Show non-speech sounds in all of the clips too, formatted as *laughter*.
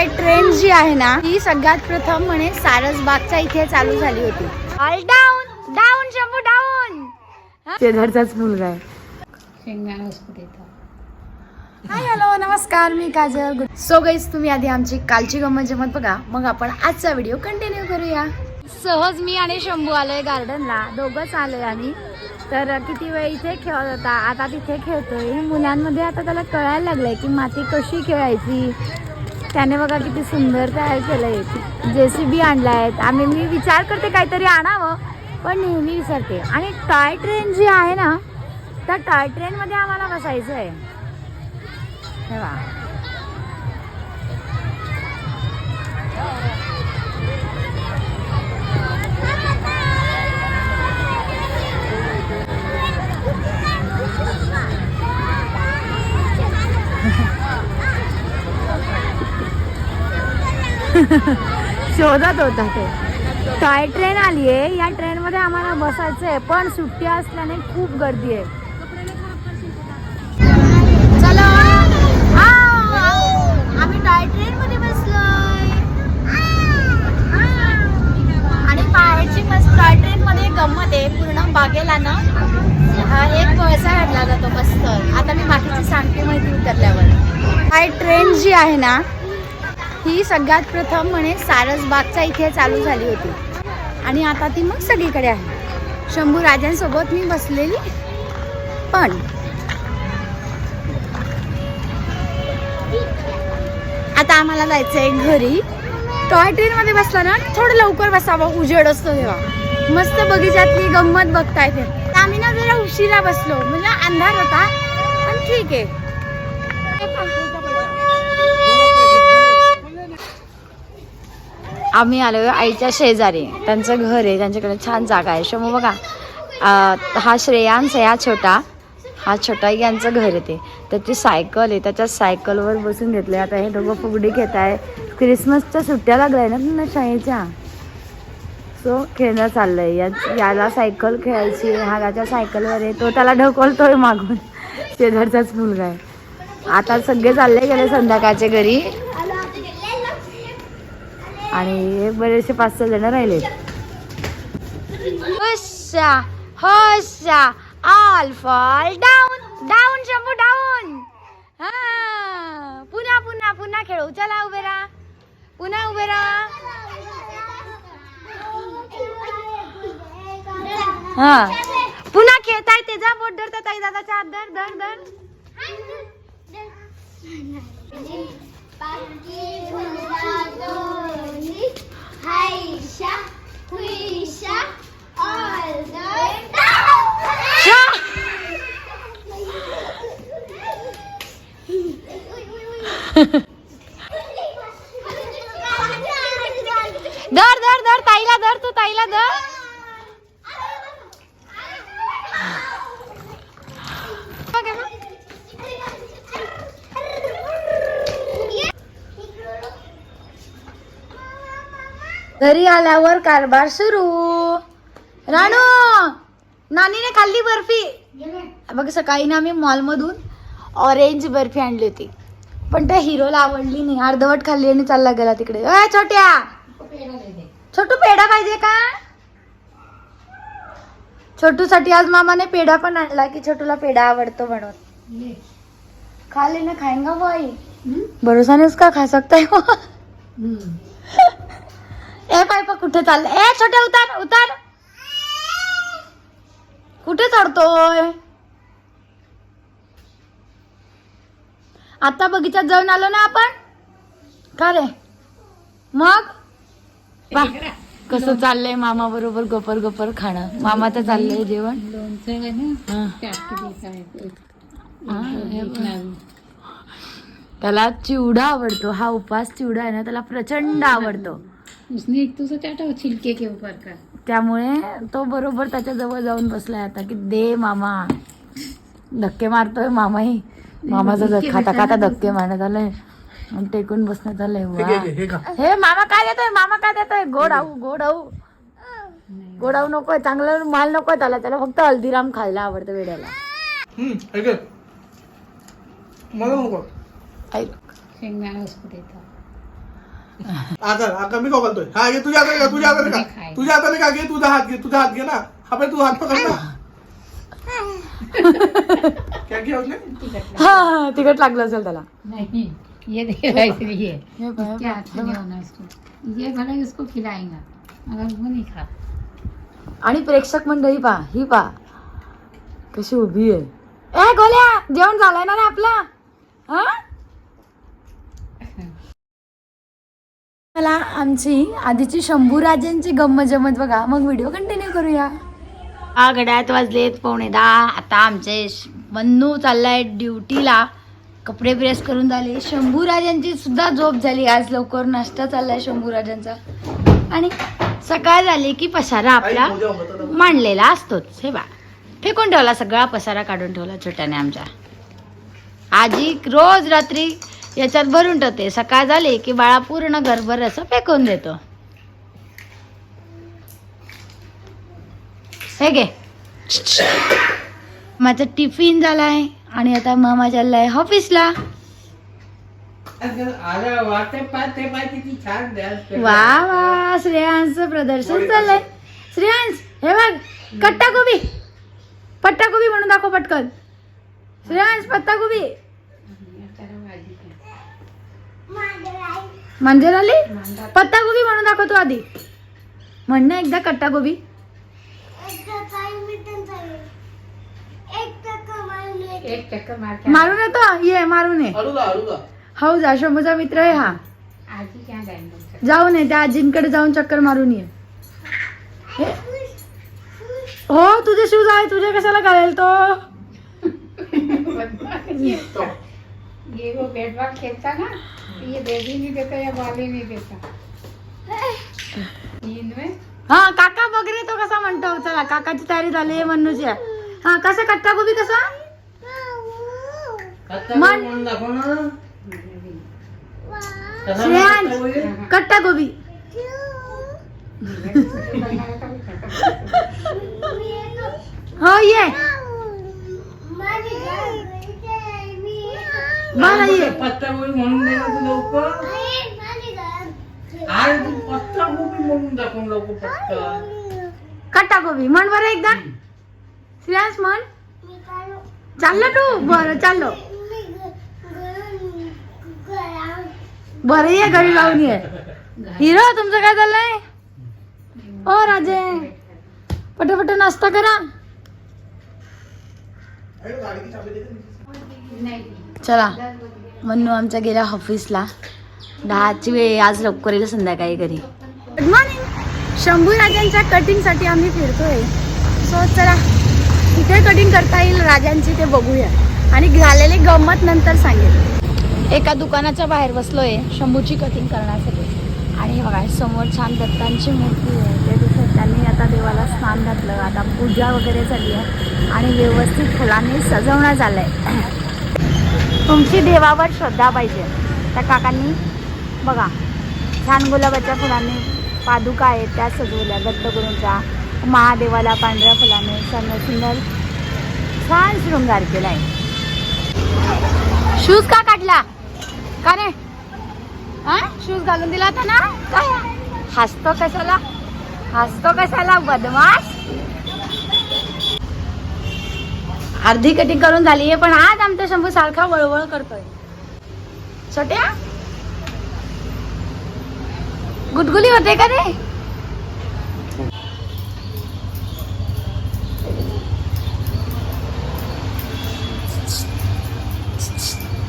Toy train जी आहे ना ही सगळ्यात प्रथम म्हणे सारसबागच्या इथे चालू झाली होती. All down down Shambhu down शेजारचाच मुलगा आहे. हाय हॅलो नमस्कार मी काजल. गुड सो गाईज तुम्ही आधी आमची कालची गंमत जमत बघा. मग आपण आजचा व्हिडिओ कंटिन्यू करूया. सहज मी आणि शंभू आलोय गार्डनला दोघंच आलोय आम्ही. तर किती वेळ इथे खेळत होता? आता तिथे खेळतोय. मुलांमध्ये आता त्याला कळायला लागलंय की माती कशी खेळायची? त्याने बघा किती सुंदर तयार केलंय. जे सी बी आहेत आम्ही मी विचार करते काहीतरी आणावं पण नेहमी विसरते. आणि टॉय ट्रेन जी आहे ना त्या टॉय ट्रेनमध्ये आम्हाला बसायचं आहे हे वा. *laughs* शोधत होता ते. टॉय ट्रेन आली आहे. या ट्रेनमध्ये आम्हाला बसायचं आहे पण सुट्टी असल्याने खूप गर्दी आहे. चला. आम्ही टॉय ट्रेनमध्ये बसलोय. आणि बाहेरची मस्त टॉय ट्रेनमध्ये गंमत आहे. पूर्ण बागेला ना हा एक वळसा घातला जातो मस्त. आता मी बाकीची सांगते माहिती उतरल्यावर. टॉय ट्रेन जी आहे ना ही सगळ्यात प्रथम म्हणे सारसबागच्या इथे चालू झाली होती. आणि आता ती मग सगळीकडे आहे. शंभू राजांसोबत मी बसलेली पण. आता आम्हाला जायचं आहे घरी. टॉय ट्रेनमध्ये बसला ना थोडं लवकर बसावं उजेड असतो तेव्हा. मस्त बगीचातली गंमत बघता येते तर आम्ही ना जरा उशिरा बसलो. म्हणजे अंधार होता पण ठीक आहे. आम्ही आलो आईच्या शेजारी. त्यांचं घर आहे त्यांच्याकडे छान जागा आहे. शमू बघा. हा श्रेयांश आहे हा छोटा. हा छोटा यांचं घर आहे ते. त्याची सायकल आहे. त्याच्या सायकलवर बसून घेतले आता हे दोघं फुगडी घेत आहे क्रिसमसच्या सुट्ट्या लागल्या ना त्यांना शाळेच्या. सो खेळणं चाललंय. या याला सायकल खेळायची हा त्याच्या सायकलवर आहे. तो त्याला ढकलतोय मागून. शेजारचाच मुलगा आहे. आता सगळे चालले गेले संध्याकाळचे घरी. आणि बरेचसे पाच सहा जण राहिले all fall down down Shambhu down हा पुन्हा पुन्हा पुन्हा खेळू. चला उभे राहा. पुन्हा उभे राहा. हा. पुन्हा खेळताय ते जा बोट धरता ताई दादाच्या हात धर धर धर. धर धर धर ताईला धर तू ताईला धर. घरी आल्यावर कारभार सुरू. राणू नानीने खाल्ली बर्फी. बघ सकाळी ना आम्ही मॉलमधून ऑरेंज बर्फी आणली होती. पण त्या हिरोला आवडली नाही. अर्धवट खाल्ली आणि चालला गेला तिकडे. अय छोट्या! छोटू पेढा पाहिजे का? छोटूसाठी आज मामाने पेढा पण आणला की छोटूला पेढा आवडतो म्हणून. खा लेना खाएंगा आई भरोसा नहीं उसका खा सकता है वो ए पायपा कुठे चाललं? ए छोटे उतार उतार. कुठे चढतोय? आता बगीचात जाऊन आलो ना आपण? का रे? मग? कसं चाललंय मामा बरोबर गपर गपर खाणं? मामाचं चाललंय जेवण. त्याला चिवडा आवडतो. हा उपास चिवडा आहे ना त्याला प्रचंड आवडतो. उसने एक तो चाटा छिलके के ऊपर का. त्यामुळे तो बरोबर त्याच्याजवळ जाऊन बसलाय आता की दे मामा. धक्के मारतोय मामाही. मामाचा धक्का खाता खाता धक्के मारण्यात आलंय. आणि टेकून बसण्यात आलंय. वा. हे मामा काय देतोय? मामा काय देतोय? गोड आऊ गोड आऊ. गोड आऊ नकोय चांगलं माल नकोय त्याला. त्याला फक्त हल्दीराम खायला आवडतं वेड्याला. हे. मला नको. ऐक. शेंगदाणा आता आता मी खाऊ घालतोय हा घे तुझ्या हाताने घे, तुझ्या हाताने का. तुझ्या हाताने का घे तुझा हात घे तुझा हात घे ना. हा पण तू हात पकड ना क्या घे उसने हा हा, तिखट लागलं असेल त्याला. नहीं ये ये हे बघ, क्या बघ, हाथ नहीं बघ. होना इसको ये भला इसको खिलाएगा मगर वो नहीं खा. आणि प्रेक्षक मंडळी पा ही पा कशी उभी आहे. ए गोल्या जेवण झालंय ना रे आपला? हा? मला आमची आधीची शंभूराजांची गंमत जमत बघा. मग व्हिडिओ कंटिन्यू करूया. हा घड्यात वाजलेत पावणे दहा. आता आमचे मन्नू चाललाय ड्युटीला. कपडे प्रेस करून झाले. शंभूराजांची सुद्धा झोप झाली. आज लवकर नाश्ता चाललाय शंभूराजांचा. आणि सकाळ झाली की पसारा आपला. मांडलेला असतोच. हे बा फेकून ठेवला सगळा पसारा काढून ठेवला छोट्याने आमच्या. आजी रोज रात्री याच्यात भरून ठेवते. सकाळ झाली की बाळा पूर्ण घरभर असं फेकून देतो. हे घे. माझा टिफिन झालाय आणि आता मामा चाललाय ऑफिसला. वा वा श्रेयांचं प्रदर्शन चाललंय. श्रेयांश हे बघ कट्टा गोबी पट्टा गोबी म्हणून दाखव पटकन. श्रेयांश पत्ता गोबी मंदिर आली पत्ता गोबी म्हणून दाखव तू आधी. म्हण ना एकदा कट्टा गोबी मारून येतो. ये मारून ये. हो जा शंभूचा मित्र आहे हा. आजी क्या जाएंगे जाऊन ये त्या आजींकडे जाऊन चक्कर मारून ये. हे- हो तुझे शूज आहे तुझे कशाला घालेल तो? *laughs* तो. ये वो बैट बॉल खेलता ना? ये दे भी नहीं देता या बॉल ही नहीं देता। नींद में हा काका बघ रे तो कसा म्हणतो चला काकाची तयारी झाली आहे मन्नूची हा कसा कट्टा गोबी कसा मन श्रेयांश कट्टा गोबी *laughs* हो ये. बरं ये. पत्ता गोबी म्हणून दे ना तू लवकर. अरे तू पत्ता गोबी म्हणून दाखव लवकर पत्ता कट्टा गोबी. म्हण बरं एकदा. श्रेयांश म्हण. चाललं तू? बरं चाललो. बरं ये घरी जाऊन ये. हिरो तुमचं काय चाललंय? ओ राजे. पटापट नाश्ता करा अरे, गाडीची चाबी दे ना. नहीं चला. मन्नू आमचा गेला ऑफिसला दहाची वेळ आज लवकर येईल संध्याकाळी घरी. गुड मॉर्निंग शंभू राजांच्या कटिंगसाठी आम्ही फिरतोय. सो चला. इथे कटिंग करता येईल राजांची ते बघूया. आणि झालेली गंमत नंतर सांगेल एका दुकानाच्या बाहेर बसलोय शंभूची कटिंग करण्यासाठी. आणि हे बघा समोर छान दत्तांची मूर्ती आहे. ते दिसत त्यांनी आता देवाला स्नान घातलं आता पूजा वगैरे झाली आहे आणि व्यवस्थित फुलांनी सजवण्यात आहे तुमची देवावर श्रद्धा पाहिजे. त्या काकांनी बघा छान गुलाबाच्या फुलांनी पादुका आहेत त्या सजवल्या दत्तगुरूंच्या महादेवाला पांढऱ्या फुलाने सण सुंदर छान शृंगार केला आहे शूज का काढला? का रे हा शूज घालून दिला होता ना? काय? हसतो कशाला? हसतो कशाला? बदमाश? अर्धी कटिंग करून झाली आहे पण आज आमचा शंभू सारखा वळवळ करतोय. छोट्या? गुटगुली होते का रे?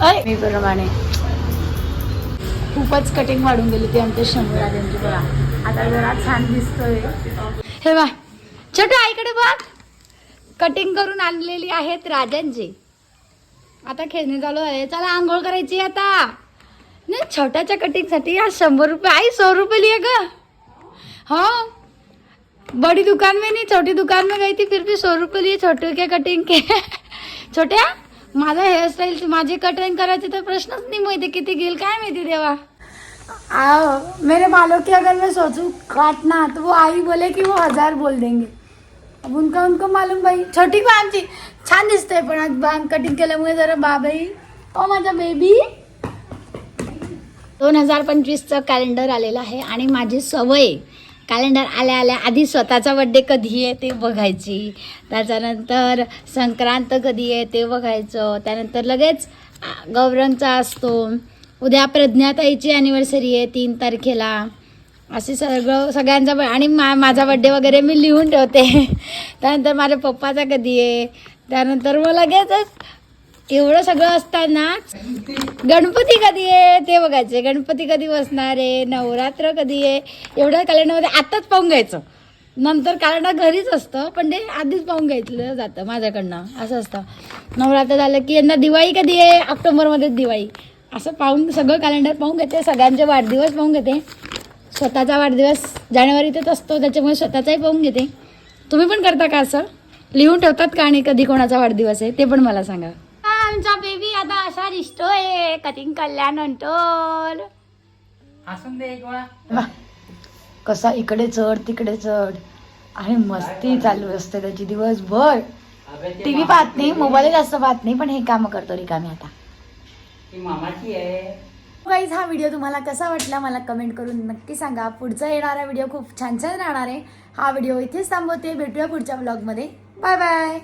अय, मी प्रमाणे खूपच कटिंग वाढून गेली ती आमच्या शंभू राजांची. बघा आता जरा छान दिसतोय. हे बा छोटू आईकडे बघ. कटिंग करून आणलेली आहेत राजांची आता खेळणे चालू आहे. चला आंघोळ करायची आता. नाही छोट्याच्या कटिंगसाठी आज शंभर रुपये. आई सौ रुपये लिए ग. हो. बड़ी दुकान में नहीं छोटी दुकान में गई थी फिर भी सौ रुपये लिए छोटे के कटिंग के. *laughs* छोट्या माझा हेअरस्टाईल माझी कटिंग करायची तर प्रश्नच नाही माहिती. किती घेईल काय माहिती देवा. आओ मेरे बालों की अगर मैं सोचूं काटना तो वो आई बोले कि वो हजार बोल देंगे. अब उनका उनको मालूम भाई छोटी बा आमची छान दिसते पण आज बांग कटिंग केल्यामुळे जरा बाबाई. ओ माझा बेबी दोन हजार पंचवीसचं कॅलेंडर आलेलं आहे आणि माझी सवय. कॅलेंडर आल्या आल्या आधी स्वतःचा बड्डे कधी आहे ते बघायची. त्याच्यानंतर संक्रांत कधी आहे ते बघायचं. त्यानंतर लगेच गौरंगचा असतो. उद्या प्रज्ञाताईची ॲनिव्हर्सरी आहे तीन तारखेला. असे सगळं सगळ्यांचा ब- आणि मा माझा बड्डे वगैरे मी लिहून ठेवते. *laughs* त्यानंतर माझ्या पप्पाचा कधी आहे? त्यानंतर मग लगेचच एवढं सगळं असतानाच गणपती कधी आहे? ते बघायचे गणपती कधी बसणार आहे? नवरात्र कधी आहे? एवढं कॅलेंडरमध्ये आत्ताच पाहून घ्यायचं. नंतर कॅलेंडर घरीच असतं पण ते आधीच पाहून घ्यायचं जातं माझ्याकडनं. असं असतं. नवरात्र झालं की यांना दिवाळी कधी आहे? ऑक्टोबरमध्येच दिवाळी. असं पाहून सगळं कॅलेंडर पाहून घेते सगळ्यांचे वाढदिवस पाहून घेते. स्वतःचा वाढदिवस जानेवारीतच असतो त्याच्यामुळे स्वतःचाही पाहून घेते. तुम्ही पण करता का असं? लिहून ठेवतात का आणि कधी कोणाचा वाढदिवस आहे? ते पण मला सांगा. आमचा बेबी आता असा दिसतोय एक वेळा. कसा इकडे चढ तिकडे चढ. आणि मस्ती चालू असते त्याची दिवसभर. टीव्ही पाहत नाही मोबाईल जास्त पाहत नाही पण हे काम करतो रिकामी आता. ती मामाची आहे. गाईज हा व्हिडिओ तुम्हाला कसा वाटला मला कमेंट करून नक्की सांगा. पुढचा येणारा व्हिडिओ खूप छान छान राहणार आहे. हा व्हिडिओ इथेच थांबवते. भेटूया पुढच्या ब्लॉगमध्ये बाय बाय